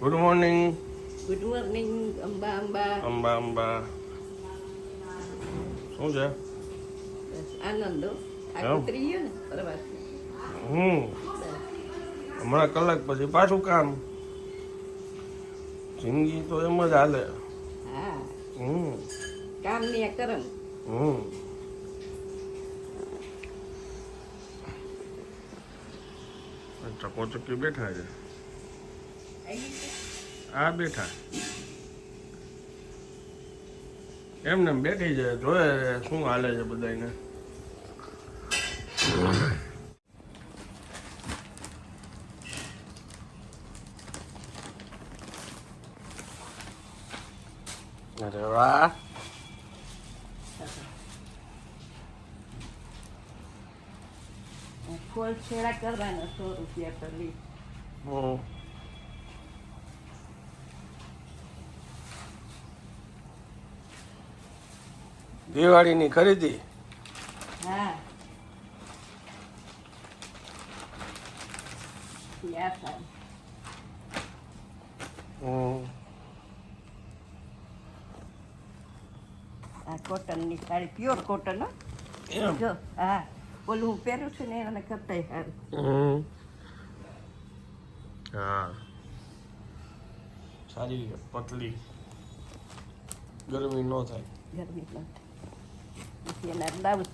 Good morning good morning Amba Amba Amba Amba શું છે આનંદો એમ? ને પ્રવાસ હમ હમણાં કલાક પછી પાછું કામ. જિંદગી તો એમ જ હાલે. હા. હમ. કામની કરમ. હમ. ચકોચકી બેઠા છે. આ બેઠા. એમને એમ બેઠી છે જોયે શું હાલે છે બધાને અરે વાહ. ફોલ છેડા કરવાના સો રૂપિયા કરી. હમ. દિવાળીની ખરીદી. હા. હમ. આ કોટનની સાડી પ્યોર કોટન જો હા. ઓલું હું પહેરું છું ને એને કરતાંય સારું. હમ. હા. સારી પતલી. ગરમી ન થાય. ગરમી પણ પછી એના બ્લાઉઝ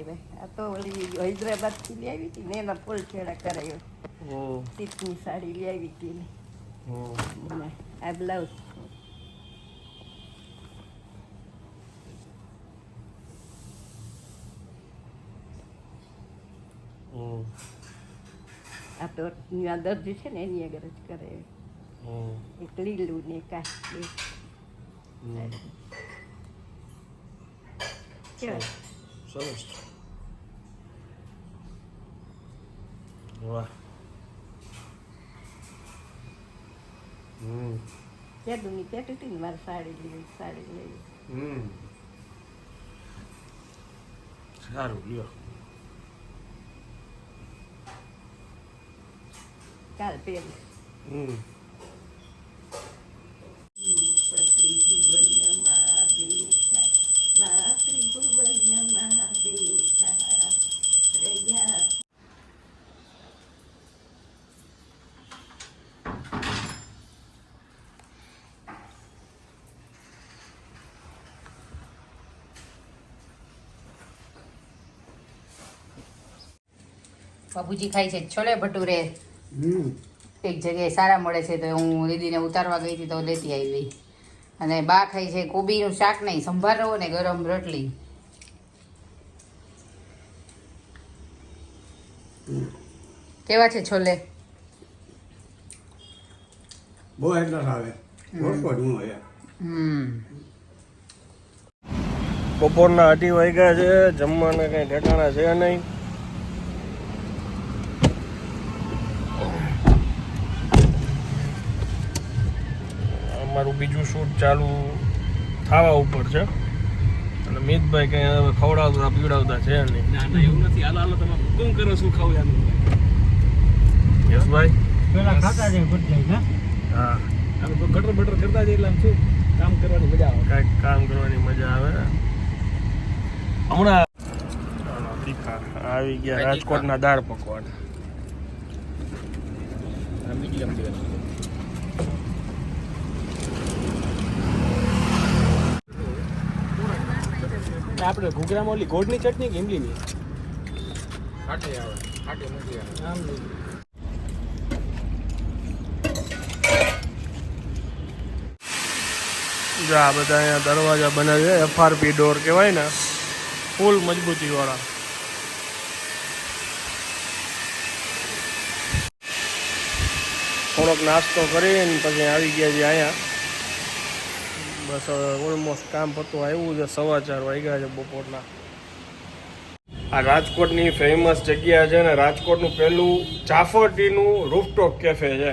હવે. આ તો ઓલી હૈદરાબાદથી લઈ આવી હતી ને એના ફૂલ છેડા કરાયો. સીટની સાડી લઈ આવી હતી ને આ બ્લાઉઝ. આ તો દર્જી છે ને એની આગળ જ કરે. એક લીલું ને હમ. કેવાય સરસ વાહ હમ કેદુની કહેતી હતી ને મારે સાડી લેવી સાડી લેવી હમ સારું લ્યો કાલ પહેરી હમ બાબુજી ખાય છે. છોલે ભટુરે. એક જગ્યાએ સારા મળે છે તો હું દીદીને ઉતારવા ગઈ હતી તો લેતી આવી. અને બા ખાય છે કોબીનું શાક નહીં સંભારો ને ગરમ રોટલી. કેવા છે છોલે? બહુ એટલા આવે બપોરના અઢી વાગ્યા છે જમવાના કઈ ઠેકાણા છે નહીં. અમારું બીજું શૂટ ચાલુ થવા ઉપર છે. અને મિતભાઈ કઈ હવે ખવડાવતા પીવડાવતા છે નહીં. ના ના એવું નથી. હાલો હાલો તમે હુકમ કરો શું ખાવું યશભાઈ? પેલા ખાતા જાય બદલાઈ ને હા? આમ તો ગટર બટર કરતા જાય એટલે આમ શું? કામ કરવાની મજા આવે. કાંઈક કામ કરવાની મજા આવે. હમણાં આવી ગયા રાજકોટના દાળ પકવાન. આ મીડિયમ છે આપણે ઘૂઘરામાં ઓલી ગોળની ચટણી કે ઇમલીની ખાટી આવે ખાટી નથી આવે. આમ નહીં. જો આ બધા અહીંયા દરવાજા બનાવ્યા છે એફઆરપી ડોર કહેવાય ને ફૂલ મજબૂતી વાળા થોડોક નાસ્તો કરીને પછી આવી ગયા છે અહીંયા. બસ ઓલમોસ્ટ કામ પતું આવ્યું છે, સવા ચાર વાગ્યા છે બપોરના. આ રાજકોટની ફેમસ જગ્યા છે ને, રાજકોટનું પહેલું ચાફરટીનું રૂફટોપ કેફે છે.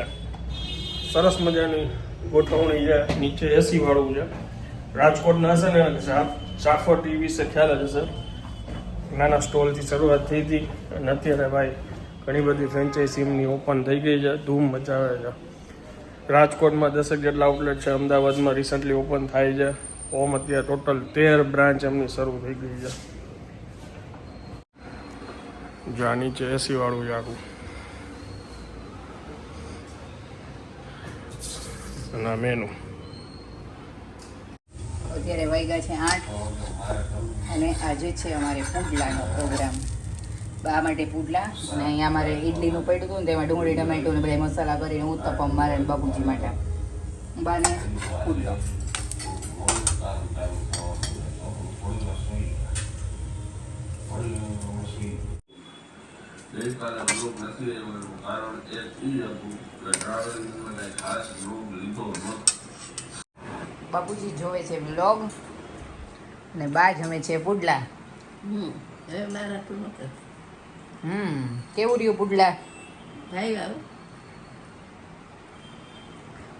સરસ મજાની ગોઠવણી છે, નીચે એસી વાળું છે. રાજકોટના હશે ને ચાફરટી વિશે ખ્યાલ જ હશે. નાના સ્ટોલથી શરૂઆત થઈ હતી, અને અત્યારે ભાઈ ઘણી બધી ફ્રેન્ચાઇઝી ઓપન થઈ ગઈ છે, ધૂમ મચાવે છે. રાજકોટમાં દસેક જેટલા આઉટલેટ છે, અમદાવાદમાં રિસન્ટલી ઓપન થાય છે. ઓમ અત્યારે ટોટલ તેર બ્રાન્ચ એમની શરૂ થઈ ગઈ છે. જ્યાં નીચે એસી વાળું છે આખું. અને આ મેનુ અત્યારે વાગ્યા છે આઠ. અને આજે છે અમારે પુડલાનો પ્રોગ્રામ બા માટે પુડલા અને અહીંયા મારે ઇડલીનું પડ્યું હતું ને તેમાં ડુંગળી, ટમેટો ને બધા મસાલા કરીને ઉત્તપમ મારે બાપુજી માટે. બાને પુડલો. બ્લોગ બ્લોગ બાપુજી જોવે છે વ્લોગ ને બા જમે છે પુડલા. હમ, હવે મારા તો નહોતો હમ કેવું રહ્યું પુડલા? ભાઈ આવે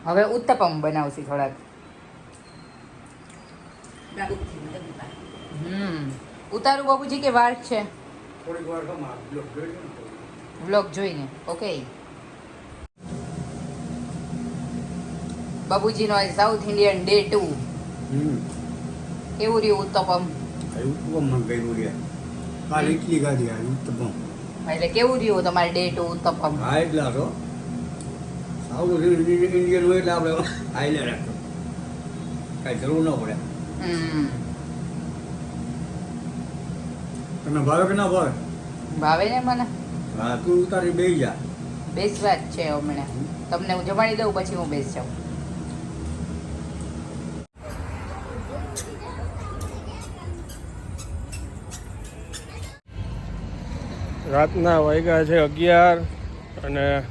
હવે ઉત્તપમ બનાવશે થોડાક. હમ ઉતારું બાપુજી કે વાર છે. વ્લોગ જોઈને ઓકે બાબુજીનો આજે સાઉથ ઇન્ડિયન ડે ટુ કેવું રહ્યું ઉત્તપમ? ઉત્તપમ ઉત્તમમાં કર્યું છે કાલ ઇડલી ગાડી આવી ઉત્તમ એટલે કેવું રહ્યું તમારે ડેટ ઉત્તપમ? હા એટલા તો સાઉથ ઇન્ડિયન હોય એટલે આપણે આઈને રાખો. કાંઈ જરૂર ન પડે. હમ. તને ભાવે કે ના ભાવે? ભાવે ને મને. હા તું ઉતારી બે જા. બેસવા જ છે હમણાં. તમને હું જમાડી દઉં પછી હું બેસી જાઉં. રાતના વાગ્યા છે અગિયાર અને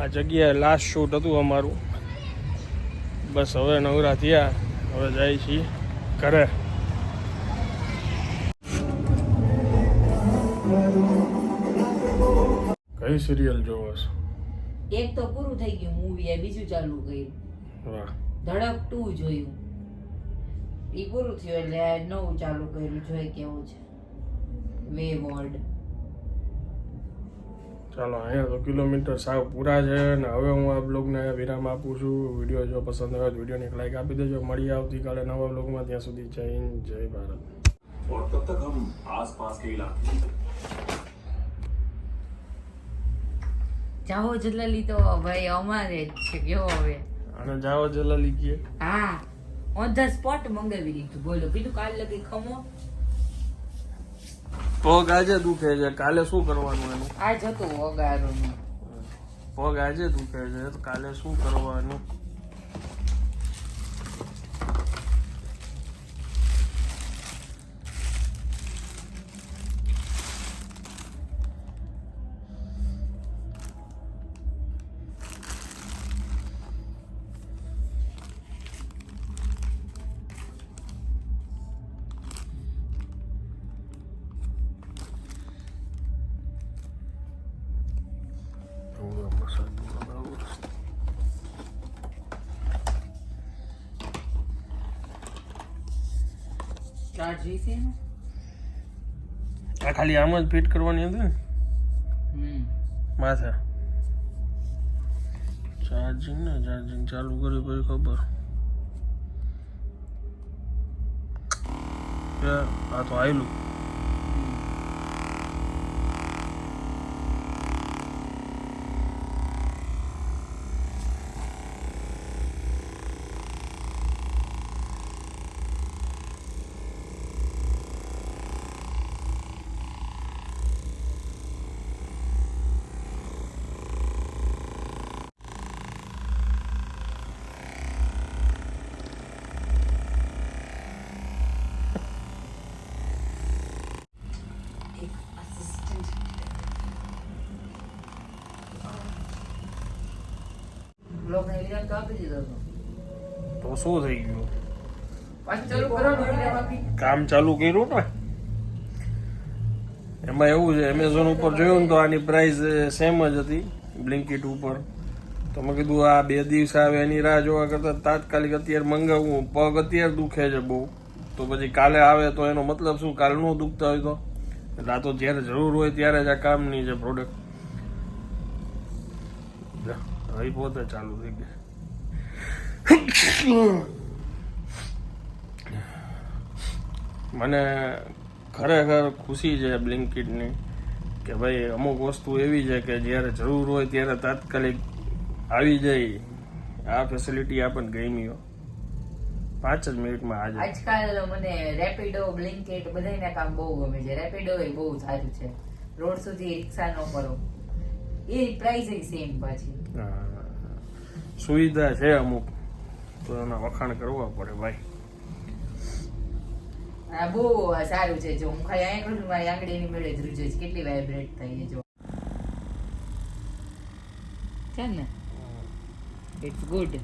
આ જગ્યાએ લાસ્ટ શૂટ હતું અમારું. બસ હવે નવરા થયા. હવે જાય છીએ ઘરે. કઈ સિરિયલ જોવો છો? એક તો પૂરું થઈ ગયું મૂવી બીજું ચાલુ કર્યું. વાહ. ધડક ટુ જોયું. એ પૂરું થયું એટલે નવું ચાલુ કર્યું. જોઈ કેવું છે. વે વર્લ્ડ ચાલો અહીંયા તો કિલોમીટર સાવ પૂરા છે અને હવે હું આ બ્લોગને વિરામ આપું છું વિડીયો જો પસંદ આવે તો વિડીયોને એક લાઈક આપી દેજો મળીએ આવતીકાલે નવા બ્લોગમાં ત્યાં સુધી જય હિન્દ જય ભારત और तब तक हम आसपास के इलाके જાહો જલાલી તો ભાઈ અમારે જ છે કેવો હવે અને જાઓ જલાલી કીએ હા ઓન ધ સ્પોટ મંગાવી દીધું બોલો કીધું કાલ લગી ખમો પગ આજે દુખે છે. કાલે શું કરવાનું એનું? આ હતું પગ આજે દુખે છે. તો કાલે શું કરવાનું? ચાર્જ આ ખાલી આમ જ ફિટ કરવાની હતી ને? માથા. ચાર્જિંગ ને ચાર્જિંગ ચાલુ કર્યું પછી ખબર. કે આ તો આવેલું તો દીધો તો શું થઈ ગયું કામ ચાલુ કર્યું ને એમાં એવું છે એમેઝોન ઉપર જોયું ને તો આની પ્રાઇસ સેમ જ હતી બ્લિંકિટ ઉપર તો મેં કીધું આ બે દિવસ આવે એની રાહ જોવા કરતાં તાત્કાલિક અત્યારે મંગાવવું પગ અત્યારે દુખે છે બહુ તો પછી કાલે આવે તો એનો મતલબ શું કાલે ન દુખતા હોય તો એટલે આ તો જ્યારે જરૂર હોય ત્યારે જ આ કામની છે પ્રોડક્ટ હવે પોતે ચાલુ થઈ ગયા. મને ખરેખર ખુશી છે બ્લિંકિટની કે ભાઈ અમુક વસ્તુ એવી છે કે જ્યારે જરૂર હોય ત્યારે તાત્કાલિક આવી જાય. આ ફેસિલિટી આપણને ગમી પાંચ જ મિનિટમાં આજે આજકાલ મને રેપિડો બ્લિંકિટ બધાયના કામ બહુ ગમે છે. રેપિડો એ બહુ સારું છે. રોડ સુધી રિક્ષા ન કરો એ પ્રાઇસ સેમ પાછી. હા. સુવિધા છે અમુક. તો એના વખાણ કરવા પડે ભાઈ. આ બહુ સારું છે. જો હું ખાલી અહીંયા કરું મારી આંગળીની મેળે જ રૂજે છે. કેટલી વાઇબ્રેટ થઈ જો. છે ને? It's good